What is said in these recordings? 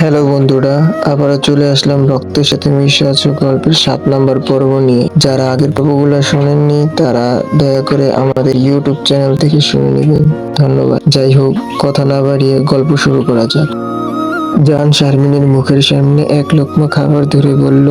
Hello বন্ধুরা, আবারও চলে আসলাম রক্তের সাথে মিশে আছো গল্পের সাত নাম্বার পর্ব নিয়ে। যারা আগের পর্বগুলো শোনেননি, তারা দয়া করে আমাদের ইউটিউব চ্যানেল থেকে শুনে নেবেন। ধন্যবাদ। যাই হোক, কথা না বাড়িয়ে গল্প শুরু করা যাক। জান শারমিনের মুখের সামনে এক লোকমা খাবার ধরে বলল,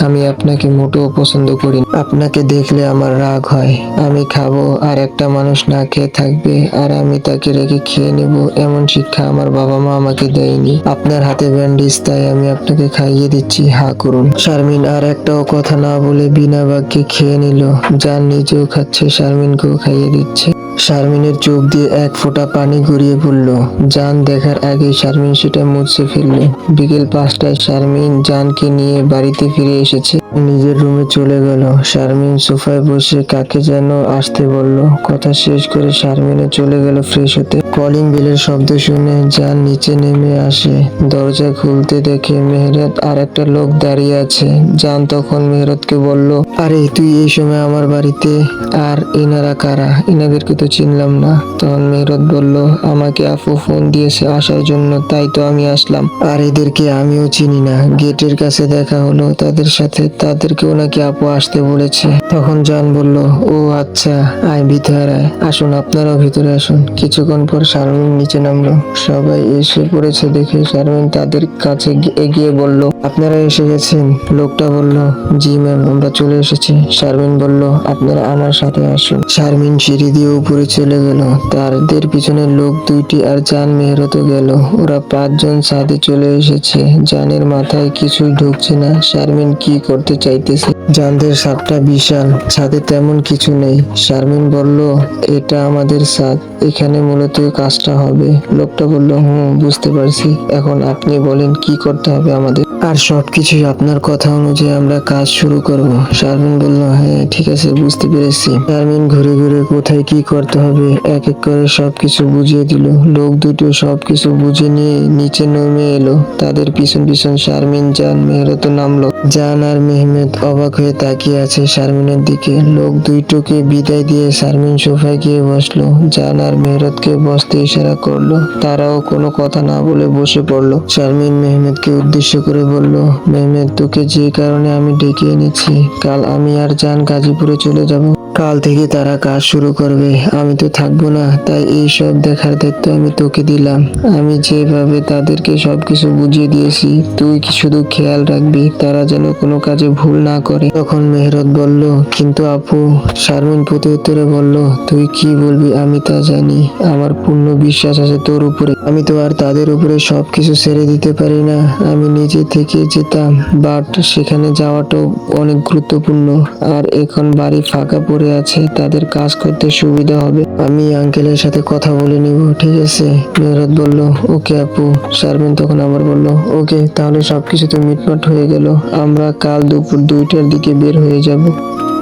আমি আপনাকে মোটেও পছন্দ করি আপনাকে দেখলে আমার রাগ হয়। আমি খাব আর একটা মানুষ না খেয়ে থাকবে আর আমি তাকে রেখে খেয়ে নেব। এমন শিক্ষা আমার বাবা মা আমাকে দেয়নি। আপনার হাতে ব্যান্ডেজ, তাই আমি আপনাকে খাইয়ে দিচ্ছি। হা, করুন। শারমিন আর একটাও কথা না বলে বিনা বাক্যে খেয়ে নিল। জান নিজেও খাচ্ছে, শারমিনকেও খাইয়ে দিচ্ছে। শারমিনের চোখ দিয়ে এক ফোঁটা পানি গড়িয়ে পড়ল। জান দেখার আগে শারমিন সেটা মুছে ফেলল। বিকেল পাঁচটায় শারমিন জানকে নিয়ে বাড়িতে ফিরে এসেছে। নিজের রুমে চলে গেল। শারমিন সোফায় বসে কাকে যেন আসতে বলল। কথা শেষ করে শারমিনে চলে গেল ফ্রেশ হতে। কলিং বেলের শব্দ শুনে যান নিচে নেমে আসে। দরজা খুলতে দেখে মেহরাত আর একটা লোক দাঁড়িয়ে আছে। যান তখন মেহরতকে বলল, আরে, তুই এই সময় আমার বাড়িতে? আর এনারা কারা? এনাদেরকে তো চিনলাম না। তখন মেহরত বলল, আমাকে আপু ফোন দিয়েছে আসার জন্য, তাই তো আমি আসলাম। আর এদেরকে আমিও চিনি না। গেটের কাছে দেখা হলো, তাদের সাথে, তাদেরকেও নাকি আপু আসতে বলেছে। তখন জান বলল, ও আচ্ছা আয় ভিতরে আয়। আসুন, আপনারাও ভিতরে আসুন। কিছুক্ষণ পর শারমিন নিচে নামলো। সবাই এসে পড়েছে দেখে শারমিন তাদের কাছে এগিয়ে বলল আপনারা এসে গেছেন। লোকটা বলল, জি ম্যাম, আমরা চলে এসেছি। শারমিন বলল, আপনারা আমার সাথে আসুন। শারমিন সিঁড়ি দিয়ে উপরে চলে গেল। তাদের পিছনে লোক দুইটি আর জান মেহরতও গেল। ওরা পাঁচজন ছাদে চলে এসেছে। জানের মাথায় কিছুই ঢুকছে না। শারমিন কি করতে চাইতেছে? জানদের সাপটা বিশাল। ছাদে তেমন কিছু নেই। শারমিন বলল, এটা আমাদের ছাদ। এখানে মূলত কাজটা হবে। লোকটা বলল, হুম, বুঝতে পারছি। এখন আপনি বলেন কি করতে হবে আমাদের? আর সব সবকিছুই আপনার কথা অনুযায়ী আমরা কাজ শুরু করব। শারমিন বলল হ্যাঁ ঠিক আছে, বুঝতে পেরেছি। শারমিন ঘুরে ঘুরে কোথায় কি করতে হবে, এক এক করে সবকিছু বুঝিয়ে দিল। লোক দুটো সবকিছু বুঝে নিয়ে নিচে নেমে এলো। তাদের পিছন পিছন শারমিন, জান, মেহরত নামলো। জান আর মেহমেদ অবাক হয়ে তাকিয়ে আছে শারমিনের দিকে। লোক দুইটোকে বিদায় দিয়ে শারমিন সোফায় গিয়ে বসল। জান আর মেহরতকে বসতে ইশারা করল। তারাও কোনো কথা না বলে বসে পড়ল। শারমিন, মেহমেদকে উদ্দেশ্য করে বলল মেহমেদ তোকে যে কারণে আমি ডেকে এনেছি, কাল আমি আর জান গাজীপুরে চলে যাব। কাল থেকে তারা কাজ শুরু করবে। আমি তো থাকব না, তাই এই সব দেখার দায়িত্ব আমি তোকে দিলাম। আমি যেভাবে তাদেরকে সবকিছু বুঝিয়ে দিয়েছি, তুই কি শুধু খেয়াল রাখবি, তারা যেন কোনো কাজে ভুল না করে? তখন মেহরত বলল, কিন্তু আপু, শারমিন প্রতি উত্তরে বলল, তুই কি বলবি আমি তা জানি, আমার পূর্ণ বিশ্বাস আছে তোর উপরে। আমি তো আর তাদের উপরে সবকিছু ছেড়ে দিতে পারি না। আমি নিজে থেকে যেতাম, বাট সেখানে যাওয়াটাও অনেক গুরুত্বপূর্ণ। আর এখন বাড়ি ফাঁকা পড়ে আছে, তাদের কাজ করতে সুবিধা হবে। আমি আঙ্কেলের সাথে কথা বলে নিব, ঠিক আছে? মেহরাত বলল, ওকে আপু। শারমিন তখন আবার বলল, ওকে, তাহলে সবকিছু তো মিটমাট হয়ে গেল। আমরা কাল দুপুর দুইটার দিকে বের হয়ে যাব।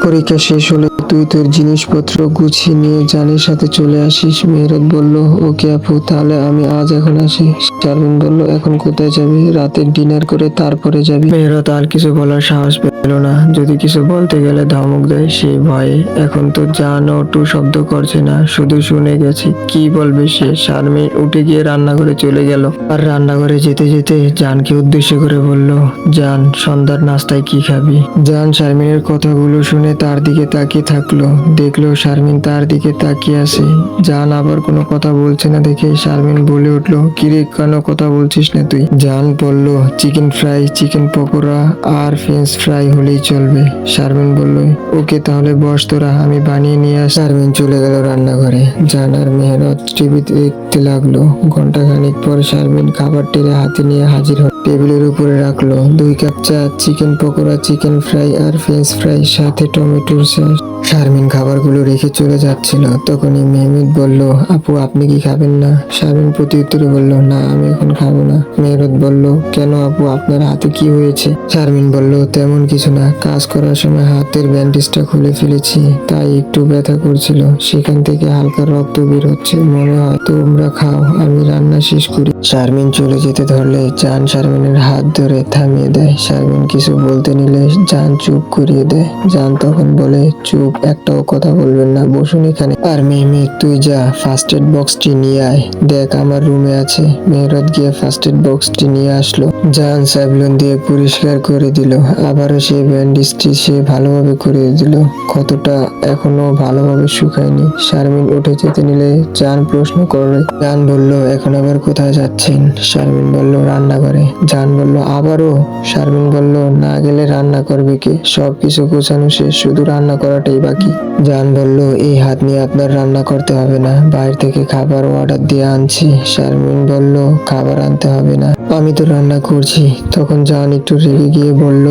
পরীক্ষা শেষ হলে তুই তোর জিনিসপত্র গুছিয়ে নিয়ে জানের সাথে চলে আসিস। মেহরত বলল, ওকে আপু, তাহলে আমি আজ এখন আসি। শারমিন বলল, এখন কোথায় যাবি? রাতে ডিনার করে তারপরে যাবি। মেহরত আর কিছু বলার সাহস পেল না। যদি কিছু বলতে গেলে ধমক দেয় সেই ভয়ে। এখন তো জানও টু শব্দ করছে না, শুধু শুনে গেছি। কি বলবে সে? শারমিন উঠে গিয়ে রান্নাঘরে চলে গেল। আর রান্নাঘরে যেতে যেতে জানকে উদ্দেশ্য করে বলল, জান, সন্ধ্যার নাস্তায় কি খাবি? জান শারমিনের কথাগুলো শুনে তার দিকে তাকিয়ে থাকল। দেখল শারমিন তার দিকে তাকিয়ে আছে। জান আবার কোনো কথা বলছে না দেখে শারমিন বলে উঠল, কিরে, কেন কথা বলছিস না তুই? জান বলল, চিকেন ফ্রাই, চিকেন পকোড়া আর ফ্রেঞ্চ ফ্রাই হলেই চলবে। শারমিন বলল, ওকে তাহলে বস তোরা, আমি বানিয়ে নিয়ে আস। শারমিন চলে গেল রান্নাঘরে। জান আর মেহরত টিভিতে দেখতে লাগল। ঘণ্টা খানিক পর শারমিন খাবার টেরে হাতে নিয়ে হাজির হয় টেবিলের উপরে রাখল দুই কাপ চা, চিকেন পকোড়া, চিকেন ফ্রাই আর ফ্রেঞ্চ ফ্রাই, সাথে টমেটোর সস। শারমিন খাবারগুলো রেখে চলে যাচ্ছিল। তখনই মেহমেদ বলল, আপু, আপনি কি খাবেন না? শারমিন প্রতি উত্তরে বলল, না, আমি এখন খাব না। মেহরত বলল, কেন আপু, আপনার হাতে কি হয়েছে? শারমিন বলল, তেমন কিছু না। কাজ করার সময় হাতের ব্যান্ডেজটা খুলে ফেলেছি, তাই একটু ব্যথা করছিল। সেখান থেকে হালকা রক্ত বের হচ্ছে, মনে হয় তোমরা খাও, আমি রান্না শেষ করি। শারমিন চলে যেতে ধরলে চান শারমিন শারমিনের হাত ধরে থামিয়ে দেয়। শারমিন কিছু বলতে নিলে জান চুপ করিয়ে দেয়। জান তখন বলে, চুপ, একটাও কথা বলবেন না, বসুন এখানে। আর মেহমি তুই যা ফার্স্ট এড বক্সটি নিয়ে আয়। দেখ, আমার রুমে আছে। মেহরত গিয়ে ফার্স্ট এড বক্সটি নিয়ে আসলো। জান স্যাভলন দিয়ে পরিষ্কার করে দিল। আবারও সেই ব্যান্ডেজটি সে ভালোভাবে করে দিল। ক্ষতটা এখনও ভালোভাবে শুকায়নি। শারমিন উঠে যেতে নিলে জান প্রশ্ন করল। জান বলল, এখন আবার কোথায় যাচ্ছেন? শারমিন বলল, রান্নাঘরে। জান বলল, আবারও? শারমিন বলল, না গেলে রান্না করবে কে? সব কিছু গোছানো শেষ, শুধু রান্না করাটাই বাকি। জান বলল, এই হাত নিয়ে আপনার রান্না করতে হবে না, বাইরে থেকে খাবার অর্ডার দিয়ে আনছি। শারমিন বলল, খাবার আনতে হবে না, আমি তো রান্না করছি। তখন জান একটু রেগে গিয়ে বলল,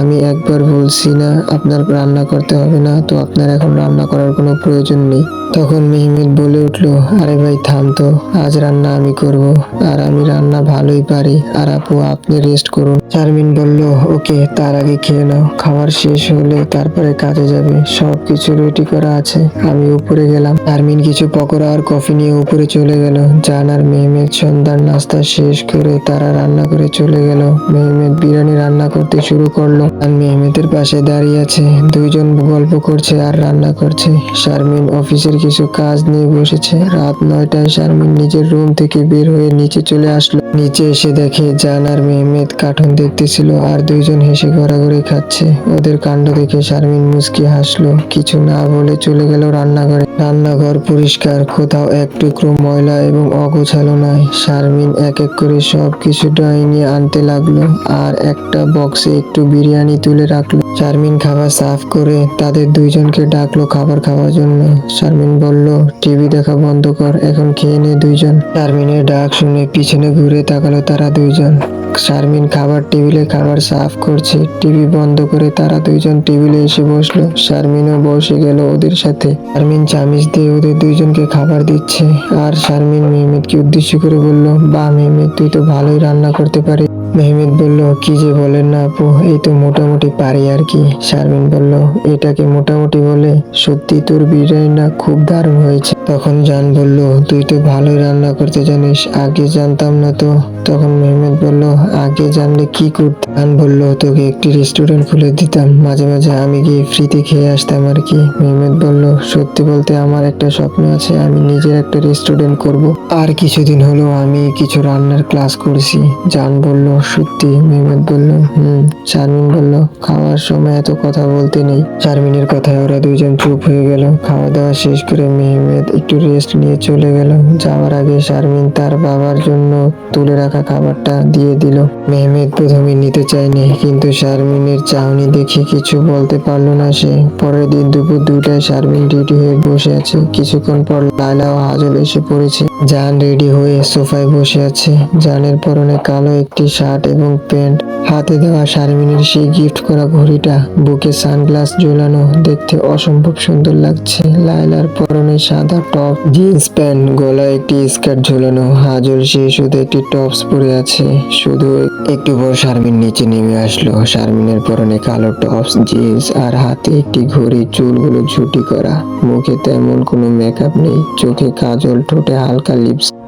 আমি একবার বলছি না, আপনার রান্না করতে হবে না, তো আপনার এখন রান্না করার কোনো প্রয়োজন নেই। তখন মেহমেদ বলে উঠল, আরে ভাই, থাম তো। আজ রান্না আমি করব, আর আমি রান্না ভালোই পারি। আর আপু, আপনি রেস্ট করুন। চারমিন বলল, ওকে, তার আগে খেয়ে নাও। খাবার শেষ হলে তারপরে কাজে যাবে। সব কিছু রেডি করা আছে। আমি উপরে গেলাম। শারমিন কিছু পকোড়া আর কফি নিয়ে উপরে চলে গেল। জান আর মেহমেদ সন্ধ্যার নাস্তা শেষ করে তারা রান্না করে চলে গেল। মেহমেদ বিরিয়ানি রান্না করতে শুরু করল। আর মেহমেদের পাশে দাঁড়িয়ে আছে। দুইজন গল্প করছে আর রান্না করছে। শারমিন অফিসের কিছু কাজ নিয়ে বসেছে। রাত নয়টায় শারমিন নিজের রুম থেকে বের হয়ে নিচে চলে আসলো। নিচে এসে দেখে জান আর মেহমেদ কার্টুন দেখতেছিল আর দুইজন হেসে ঘোরাঘুরি খাচ্ছে। ওদের কাণ্ড দেখে শারমিন মুচকি হাসলো। কিছু না বলে চলে গেল রান্নাঘরে। রান্নাঘর পরিষ্কার, কোথাও এক টুকরো ময়লা এবং অগোছালো নয় শারমিন এক এক করে সব কিছু নিয়ে আনতে লাগল আর একটা বক্সে একটু বিরিয়ানি তুলে রাখল। শারমিন খাবার সাফ করে তাদের দুইজনকে ডাকলো খাবার খাওয়ার জন্য। শারমিন বলল, টিভি দেখা বন্ধ কর, এখন খেয়ে নে দুইজন। শারমিনের ডাক শুনে পিছনে ঘুরে তাকালো তারা দুইজন। শারমিন খাবার টেবিলে খাবার সাফ করছে। টিভি বন্ধ করে তারা দুইজন টেবিলে এসে বসল। শারমিনও বসে গেল ওদের সাথে। শারমিন চামিচ দিয়ে ওদের দুইজনকে খাবার দিচ্ছে। আর শারমিন মেহমেদকে উদ্দেশ্য করে বলল বা মেহমেদ তুই তো ভালোই রান্না করতে পারিস। মেহমেদ বলল, কি যে বলেন না আপু, এই তো মোটামুটি পারি আর কি। শারমিন বলল, এটাকে মোটামুটি বলে সত্যি তোর বিরিয়ানি না খুব দারুণ হয়েছে। তখন জান বলল, তুই তো ভালোই রান্না করতে জানিস, আগে জানতাম না তো। তখন মেহমেদ বলল, আগে জানলে কি করতে? জান বলল, তোকে একটি রেস্টুরেন্ট খুলে দিতাম, মাঝে মাঝে আমি গিয়ে ফ্রিতে খেয়ে আসতাম আর কি। মেহমেদ বলল, সত্যি বলতে আমার একটা স্বপ্ন আছে, আমি নিজের একটা রেস্টুরেন্ট করব। আর কিছুদিন হলো আমি কিছু রান্নার ক্লাস করছি। জান বলল সত্যি মেহমেদ বলল হুম শারমিন বলল, খাওয়ার সময় এত কথা বলতে নেই। শারমিনের কথায় ওরা দুইজন চুপ হয়ে গেল। খাওয়া দাওয়া শেষ করে মেহমেদ একটু রেস্ট নিয়ে চলে গেল। যাওয়ার আগে শারমিন তার বাবার জন্য তুলে রাখা খাবারটা দিয়ে দিল। মেহমেদ প্রথমে নিতে চায়নি, কিন্তু শারমিনের চাহনি দেখে কিছু বলতে পারল না সে। পরের দিন দুপুর দুটায় শারমিন রেডি হয়ে বসে আছে। কিছুক্ষণ পর লায়লা ও হাজল এসে পড়েছে। জান রেডি হয়ে সোফায় বসে আছে। জানের পরনে কালো একটি শার্ট এবং প্যান্ট। হাতে দেওয়া শারমিনের সেই গিফট করা ঘড়িটা, বুকে সানগ্লাস ঝোলানো, দেখতে অসম্ভব সুন্দর লাগছে। লায়লার পরনে সাদা টপ, জিন্স প্যান্ট, গলায় একটি স্কার্ট ঝোলানো, হাজল সে শুধু একটি টপস পরে আছে। শুধু একটু পর শারমিন নিচে নেমে আসলো। শারমিনের পরনে কালো টপস, জিন্স আর হাতে একটি ঘড়ি, চুলগুলো ঝুটি করা। মুখে তেমন কোনো মেকআপ নেই, চোখে কাজল, ঠোঁটে হালকা লিপস্টিক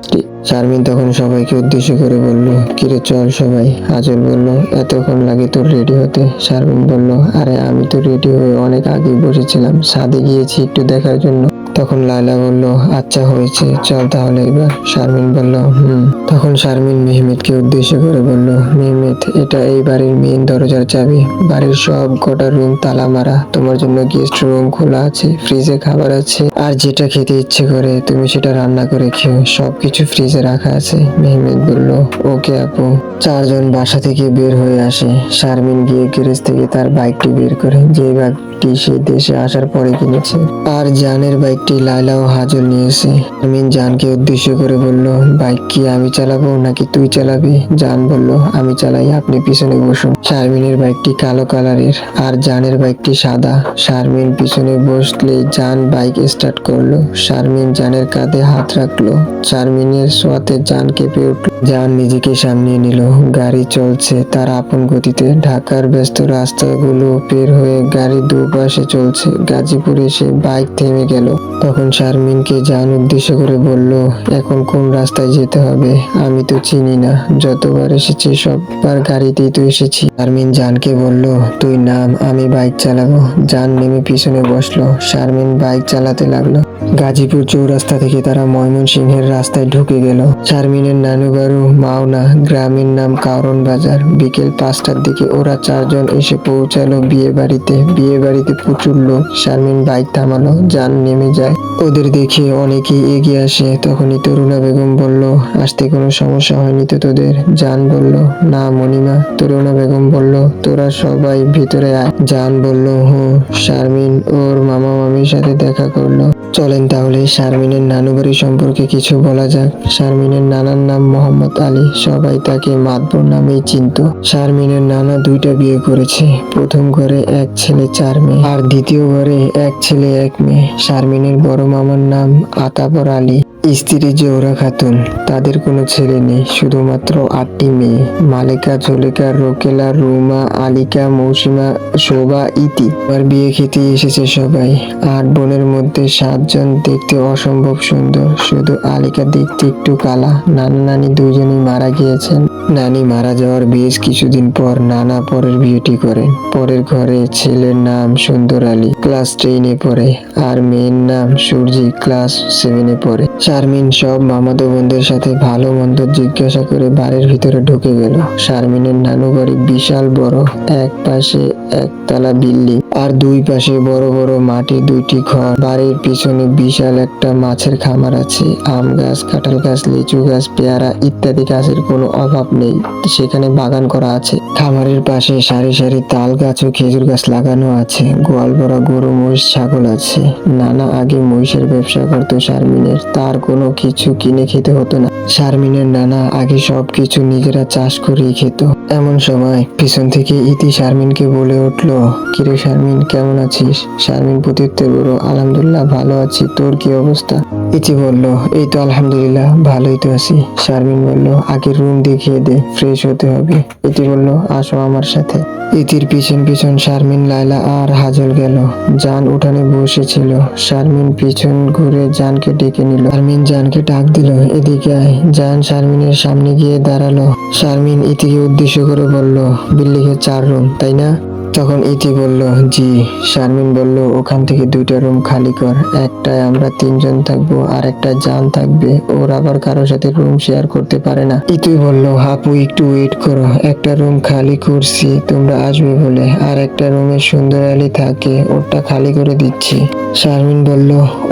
শারমিন তখন সবাইকে উদ্দেশ্য করে বলল, কিরে চল সবাই। আজল বলল, এতক্ষণ লাগে তোর রেডি হতে। শারমিন বলল, আরে, আমি তো রেডি হয়ে অনেক আগে বসেছিলাম। সাদে গিয়েছি একটু দেখার জন্য। তখন লায়লা বলল আচ্ছা হয়েছে। চল তাহলে এবার। শারমিন বলল, হুম। তখন শারমিন মেহমেদকে উদ্দেশ্য করে বলল, মেহমেদ, এটা এই বাড়ির মেইন দরজার চাবি। বাড়ির সব কটা রুম তালা মারা। তোমার জন্য গেস্ট রুম খোলা আছে ফ্রিজে খাবার আছে। আর যেটা খেতে ইচ্ছে করে, তুমি সেটা রান্না করে খেও সবকিছু ফ্রিজে রাখা আছে। মেহমেদ বলল, ওকে আপু। চারজন বাসা থেকে বের হয়ে আসে। শারমিন গিয়ে গ্যারেজ থেকে তার বাইকটি বের করে, যে বাইকটি সে দেশে আসার পরে কিনেছে। আর জানের বাইকটি লাইলা ও হাজল নিয়েছে। শারমিন জানকে উদ্দেশ্য করে বলল বাইক কি আমি চালাবো নাকি তুই চালাবি? জান বলল, আমি চালাই, আপনি পিছনে বসুন। শারমিনের বাইকটি কালো কালারের আর জানের বাইকটি সাদা। শারমিন পিছনে বসলে জান বাইক স্টার্ট করল। শারমিন জানের কাঁধে হাত রাখল। শারমিন শারমিনের সোয়াতে জান কেঁপে উঠল। জান নিজেকে সামনে নিল। গাড়ি চলছে, তার আপন গতিতে। ঢাকার ব্যস্ত রাস্তাগুলো পের হয়ে গাড়ি দুপাশে চলছে। গাজীপুর এসে বাইক থেমে গেল। তখন শারমিনকে জান উদ্দেশ্য করে বলল, এখন কোন রাস্তায় যেতে হবে? আমি তো চিনি না। যতবার এসেছি, সববার গাড়িতেই তো এসেছি। শারমিন জানকে বলল, তুই নাম, আমি বাইক চালাবো। যান নেমে পিছনে বসল। শারমিন বাইক চালাতে লাগল। গাজীপুর চৌরাস্তা থেকে তারা ময়মনসিংহের রাস্তায় ঢুকে গেল। শারমিনের নানু বাড়ু মাওনা গ্রামের নাম কারণ বাজার। বিকেল পাঁচটার দিকে ওরা চারজন এসে পৌঁছালো বিয়ে বাড়িতে বিয়ে বাড়িতে প্রচুর লোক। শারমিন বাইক থামালো, যান নেমে যায়। ওদের দেখে অনেকেই এগিয়ে আসে। তখনই তরুণা বেগম বলল, আসতে কোনো সমস্যা হয়নি তো তোদের? জান বলল, না মণিমা। তরুণা বেগম বলল, তোরা সবাই ভিতরে আয়। জান বলল, হুঁ। শারমিন ওর মামা মামির সাথে দেখা করল। চলেন তাহলে শারমিনের নানুবাড়ি সম্পর্কে কিছু বলা যাক। শারমিনের নানার নাম মোহাম্মদ আলী, সবাই তাকে মাতবর নামেই চিনত। শারমিনের নানা দুইটা বিয়ে করেছে, প্রথম ঘরে এক ছেলে, চার মেয়ে, আর দ্বিতীয় ঘরে এক ছেলে, এক মেয়ে। শারমিনের বড় মামার নাম আতাবর আলী। স্ত্রী জোহরা খাতুন, তাদের কোনো ছেলে নেই, শুধুমাত্র আটটি মেয়ে। মালিকা, ঝলিকা, রোকেলা, রুমা, আলিকা, মৌসিমা, শোভা, ইতি। আর বিয়ে খেতে এসেছে সবাই। আট বোনের মধ্যে সাতজন দেখতে অসম্ভব সুন্দর। শুধু আলিকা দেখতে একটু কালা। নানা নানি দুজনেই মারা গিয়েছেন। নানি মারা যাওয়ার বেশ কিছুদিন পর নানা পরের বিয়েটি করেন। পরের ঘরে ছেলের নাম সুন্দর আলী। ক্লাস টেনে পড়ে। আর মেয়ের নাম সূর্যি। ক্লাস সেভেনে পড়ে। শারমিন সব মামাতো বোনদের সাথে ভালো মন্দ জিজ্ঞাসা করে বাড়ির ভিতরে ঢুকে গেল। শারমিনের নানু বাড়ি বিশাল বড়, এক পাশে একতলা বিল্ডিং আর দুই পাশে বড় বড় মাটির দুইটি ঘর। বাড়ির পিছনে বিশাল একটা মাছের খামার আছে। আম গাছ, কাঁঠাল গাছ, লিচু গাছ, পেয়ারা ইত্যাদি গাছের কোনো অভাব নেই। সেখানে বাগান করা আছে। খামারের পাশে সারি সারি তাল গাছ ও খেজুর গাছ লাগানো আছে। গোয়াল ভরা গরু, মহিষ, ছাগল আছে। নানা আগে মহিষের ব্যবসা করতো শারমিনের। তার কোনো কিছু কিনে খেতে হতো না। শারমিনের নানা আগে সব কিছু নিজেরা চাষ করেই খেত। এমন সময় পিছন থেকে ইতি শারমিনকে বলে উঠল, কিরে শারমিন, কেমন আছিস? শারমিন প্রত্যুত্তর বলল আলহামদুলিল্লাহ ভালো আছি, তোর কি অবস্থা? ইতি বলল, এই তো আলহামদুলিল্লাহ, ভালোই তো আছি। শারমিন বলল, আগে রুম দেখিয়ে দে, ফ্রেশ হতে হবে। ইতি বলল, আসো আমার সাথে। ইতির পিছন পিছন শারমিন লাইলা আর হাজল গেল। জান উঠানে বসেছিল। শারমিন পিছন ঘুরে জানকে ডেকে নিল। শারমিন জানকে ডাক দিল, এদিকে আয়। জান শারমিনের সামনে গিয়ে দাঁড়াল। শারমিন ইতিকে উদ্দেশ্য করে বলল বিল্ডিং এর চার রুম তাই না? তখন ইতি বলল, জি। শারমিন বলল, ওখান থেকে দুইটা রুম খালি কর। একটায় আমরা তিনজন থাকব আর একটা জান থাকবে। ওর আবার কারোর সাথে রুম শেয়ার করতে পারে না। ইতি বলল হাপু একটু ওয়েট করো। একটা রুম খালি করছি, তোমরা আসবে বলে। আর একটা রুমে সুন্দর আলী থাকে ওটা খালি করে দিচ্ছি। শারমিন বলল,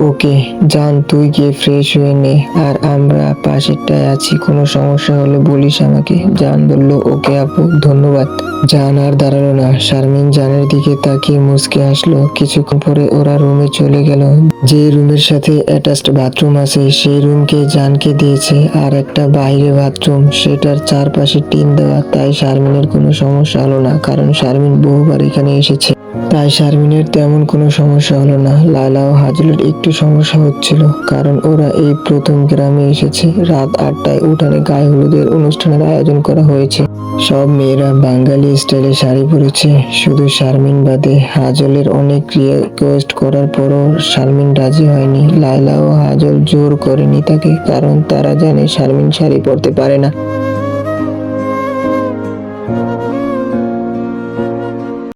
ওকে, জান, তুই গিয়ে ফ্রেশ হয়ে নে। আর আমরা পাশেরটায় আছি, কোনো সমস্যা হলে বলিস আমাকে। জান বলল, ওকে আপু, ধন্যবাদ। জান আর দাঁড়াল না। শারমিন জানের দিকে তাকিয়ে মুচকে আসলো। কিছুক্ষণ পরে ওরা রুমে চলে গেল। যে রুমের সাথে অ্যাটাচড বাথরুম আছে, সেই রুমকে জানকে দিয়েছে। আর একটা বাইরে বাথরুম সেটার চারপাশে টিন দেওয়া। তাই শারমিনের কোনো সমস্যা হলো না, কারণ শারমিন বহুবার এখানে এসেছে। তাই শারমিনের তেমন কোনো সমস্যা হলো না। লায়লা ও হাজলের একটু সমস্যা হচ্ছিল, কারণ ওরা এই প্রথম গ্রামে এসেছে। রাত আটটায় উঠানে গায়ে হলুদের অনুষ্ঠানের আয়োজন করা হয়েছে। সব মেয়েরা বাঙালি স্টাইলে শাড়ি পরেছে। শুধু শারমিন বাদে হাজলের অনেক রিকোয়েস্ট করার পরও শারমিন রাজি হয়নি। লাইলা ও হাজল জোর করেনি তাকে, কারণ তারা জানে শারমিন শাড়ি পরতে পারে না।